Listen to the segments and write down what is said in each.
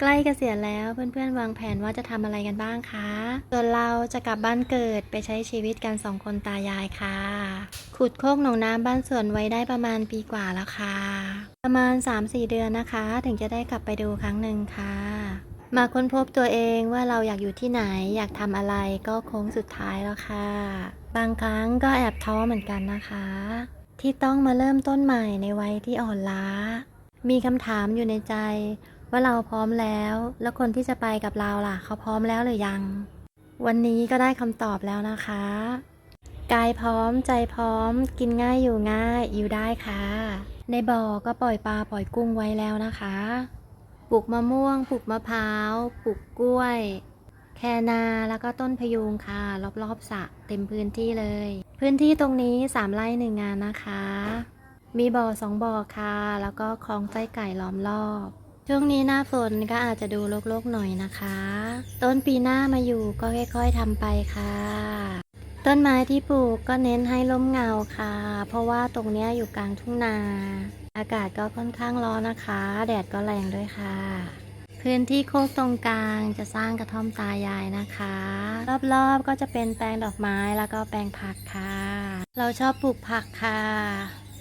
ใกล้เกษียณแล้วเพื่อนๆ วางแผนว่าจะทำอะไรกันบ้างคะส่วนเราจะกลับบ้านเกิดไปใช้ชีวิตกันสองคนตายายค่ะ ขุดโคกหนองน้ำบ้านสวนไว้ได้ประมาณปีกว่าแล้วค่ะ ประมาณ 3-4 เดือนนะคะ ถึงจะได้กลับไปดูครั้งหนึ่งค่ะ มาค้นพบตัวเองว่าเราอยากอยู่ที่ไหนอยากทำอะไรก็โค้งสุดท้ายแล้วค่ะ บางครั้งก็แอบท้อเหมือนกันนะคะ ที่ต้องมาเริ่มต้นใหม่ในวัยที่อ่อนล้า มีคำถามอยู่ในใจ ว่าเราพร้อมแล้ว แล้วคนที่จะไปกับเราล่ะ เขาพร้อมแล้วหรือยัง วันนี้ก็ได้คำตอบแล้วนะคะ กายพร้อมใจพร้อม กินง่ายอยู่ง่ายอยู่ได้ค่ะ ในบ่อก็ปล่อยปลาปล่อยกุ้งไว้แล้วนะคะปลูกมะม่วงปลูกมะพร้าวปลูกกล้วย แคนาแล้วก็ต้นพยุงค่ะ รอบๆสระเต็มพื้นที่เลย พื้นที่ตรงนี้สามไร่หนึ่งงานนะคะ มีบ่อสองบ่อค่ะ แล้วก็คลองไส้ไก่ล้อมรอบ ช่วงนี้หน้าฝนก็อาจจะดูโลกๆหน่อยนะคะ ต้นปีหน้ามาอยู่ก็ค่อยๆทำไปค่ะ ต้นไม้ที่ปลูกก็เน้นให้ร่มเงาค่ะ เพราะว่าตรงนี้อยู่กลางทุ่งนา อากาศก็ค่อนข้างร้อนนะคะ แดดก็แรงด้วยค่ะ พื้นที่โคกตรงกลางจะสร้างกระท่อมตายายนะคะ รอบๆก็จะเป็นแปลงดอกไม้แล้วก็แปลงผักค่ะ เราชอบปลูกผักค่ะ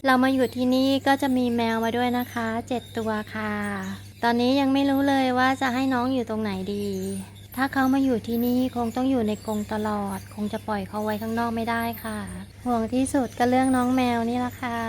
เรามาอยู่ที่นี่ก็จะมีแมวมาด้วยนะคะเจ็ดตัวค่ะ ตอนนี้ยังไม่รู้เลยว่าจะให้น้องอยู่ตรงไหนดี ถ้าเขามาอยู่ที่นี่คงต้องอยู่ในกรงตลอด คงจะปล่อยเขาไว้ข้างนอกไม่ได้ค่ะ ห่วงที่สุดก็เรื่องน้องแมวนี่ละค่ะ